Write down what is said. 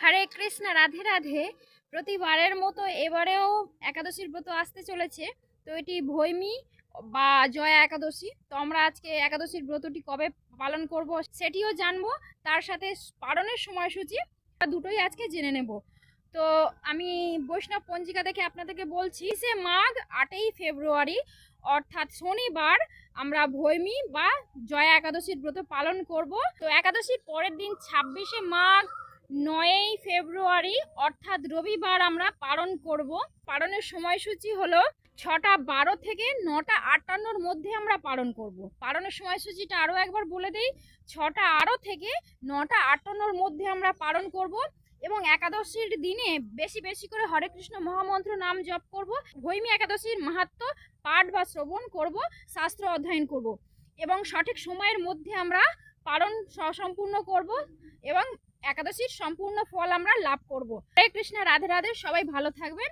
হরে কৃষ্ণ, রাধে রাধে। প্রতিবারের মতো এবারেও একাদশীর ব্রত আসতে চলেছে। তো এটি ভৈমি বা জয়া একাদশী। তো আমরা আজকে একাদশীর ব্রতটি কবে পালন করব সেটিও জানব। তার সাথে পালনের সময়সূচি দুটোই আজকে জেনে নেব। তো আমি বৈষ্ণব পঞ্জিকা দেখে আপনাদেরকে বলছি সে মাঘ আটই ফেব্রুয়ারি, অর্থাৎ শনিবার, আমরা ভৈমি বা জয়া একাদশীর ব্রত পালন করব। তো একাদশীর পরের দিন ছাব্বিশে মাঘ নয়ই ফেব্রুয়ারি, অর্থাৎ রবিবার আমরা পালন করব। পালনের সময়সূচি হলো ছটা বারো থেকে নটা আটান্নর মধ্যে আমরা পালন করব। পালনের সময়সূচিটা আরও একবার বলে দিই, ছটা আরও থেকে নটা আটান্নর মধ্যে আমরা পালন করব এবং একাদশীর দিনে বেশি বেশি করে হরে কৃষ্ণ মহামন্ত্র নাম জপ করব, ভৈমী একাদশীর মাহাত্ম পাঠ বা শ্রবণ করব, শাস্ত্র অধ্যয়ন করব এবং সঠিক সময়ের মধ্যে আমরা পালন সম্পূর্ণ করব এবং একাদশীর সম্পূর্ণ ফল আমরা লাভ করব। হরে কৃষ্ণ রাধে রাধে সবাই ভালো থাকবেন।